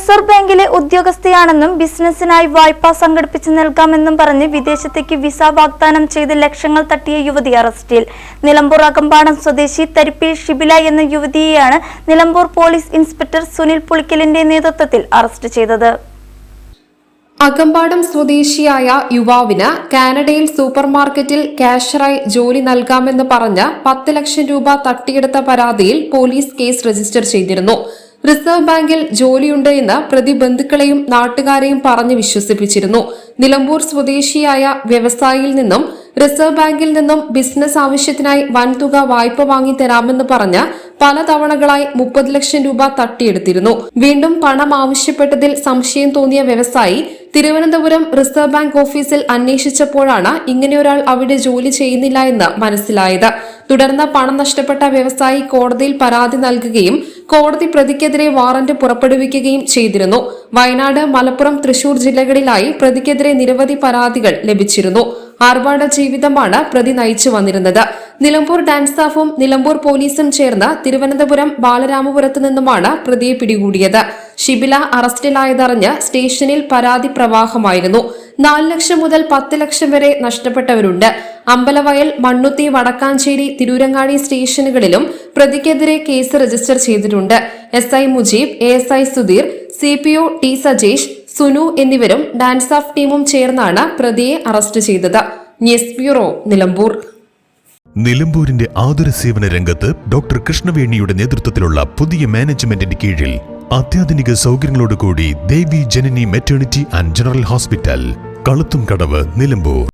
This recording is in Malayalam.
Reserve ബാങ്കിലെ ഉദ്യോഗസ്ഥയാണെന്നും ബിസിനസിനായി വായ്പ സംഘടിപ്പിച്ച് നൽകാമെന്നും പറഞ്ഞ് വിദേശത്തേക്ക് വിസ വാഗ്ദാനം ചെയ്ത് ലക്ഷങ്ങൾ തട്ടിയ യുവതി അറസ്റ്റിൽ. നിലമ്പൂർ അകമ്പാടം സ്വദേശി തരിപ്പിൽ ഷിബില എന്ന യുവതിയെയാണ് നിലമ്പൂർ പോലീസ് ഇൻസ്പെക്ടർ സുനിൽ പുളിക്കലിന്റെ നേതൃത്വത്തിൽ അറസ്റ്റ് ചെയ്തത്. അകമ്പാടം സ്വദേശിയായ യുവാവിന് കാനഡയിൽ സൂപ്പർമാർക്കറ്റിൽ ക്യാഷറായി ജോലി നൽകാമെന്ന് പറഞ്ഞ് പത്ത് ലക്ഷം രൂപ തട്ടിയെടുത്ത പരാതിയിൽ പോലീസ് കേസ് രജിസ്റ്റർ ചെയ്തിരുന്നു. റിസർവ് ബാങ്കിൽ ജോലിയുണ്ട് എന്ന് പ്രതി ബന്ധുക്കളെയും നാട്ടുകാരെയും പറഞ്ഞ് വിശ്വസിപ്പിച്ചിരുന്നു. നിലമ്പൂർ സ്വദേശിയായ വ്യവസായിയിൽ നിന്നും റിസർവ് ബാങ്കിൽ നിന്നും ബിസിനസ് ആവശ്യത്തിനായി വൻതുക വായ്പ വാങ്ങി തരാമെന്ന് പറഞ്ഞ് പല തവണകളായി മുപ്പത് ലക്ഷം രൂപ തട്ടിയെടുത്തിരുന്നു. വീണ്ടും പണം ആവശ്യപ്പെട്ടതിൽ സംശയം തോന്നിയ വ്യവസായി തിരുവനന്തപുരം റിസർവ് ബാങ്ക് ഓഫീസിൽ അന്വേഷിച്ചപ്പോഴാണ് ഇങ്ങനെയൊരാൾ അവിടെ ജോലി ചെയ്യുന്നില്ല എന്ന് മനസ്സിലായത്. തുടർന്ന് പണം നഷ്ടപ്പെട്ട വ്യവസായി കോടതിയിൽ പരാതി നൽകുകയും കോടതി പ്രതിക്കെതിരെ വാറന്റ് പുറപ്പെടുവിക്കുകയും ചെയ്തിരുന്നു. വയനാട് മലപ്പുറം തൃശൂർ ജില്ലകളിലായി പ്രതിക്കെതിരെ നിരവധി പരാതികൾ ലഭിച്ചിരുന്നു. ആർഭാട ജീവിതമാണ് പ്രതി നയിച്ചു വന്നിരുന്നത്. നിലമ്പൂർ ഡാൻസ് സ്റ്റാഫും നിലമ്പൂർ പോലീസും ചേർന്ന് തിരുവനന്തപുരം ബാലരാമപുരത്ത് നിന്നുമാണ് പ്രതിയെ പിടികൂടിയത്. ഷിബില അറസ്റ്റിലായതറിഞ്ഞ് സ്റ്റേഷനിൽ പരാതി പ്രവാഹമായിരുന്നു. നാല് ലക്ഷം മുതൽ പത്ത് ലക്ഷം വരെ നഷ്ടപ്പെട്ടവരുണ്ട്. അമ്പലവയൽ മണ്ണുത്തി വടക്കാഞ്ചേരി തിരൂരങ്ങാടി സ്റ്റേഷനുകളിലും പ്രതിക്കെതിരെ കേസ് രജിസ്റ്റർ ചെയ്തിട്ടുണ്ട്. S I Mujeeb A S I Sudheer C P O T Sajesh Sunu എന്നിവരും ഡാൻസ് ഓഫ് ടീമും ചേർന്നാണ് പ്രതിയെ അറസ്റ്റ് ചെയ്തത്. News bureau Nilambur. നിലമ്പൂരിന്റെ ആതുര സേവന രംഗത്ത് ഡോക്ടർ കൃഷ്ണവേണിയുടെ നേതൃത്വത്തിലുള്ള പുതിയ മാനേജ്മെന്റിന്റെ കീഴിൽ അത്യാധുനിക സൗകര്യങ്ങളോടുകൂടി Devi Janani maternity and general hospital Kaluthum Kadavu Nilambur.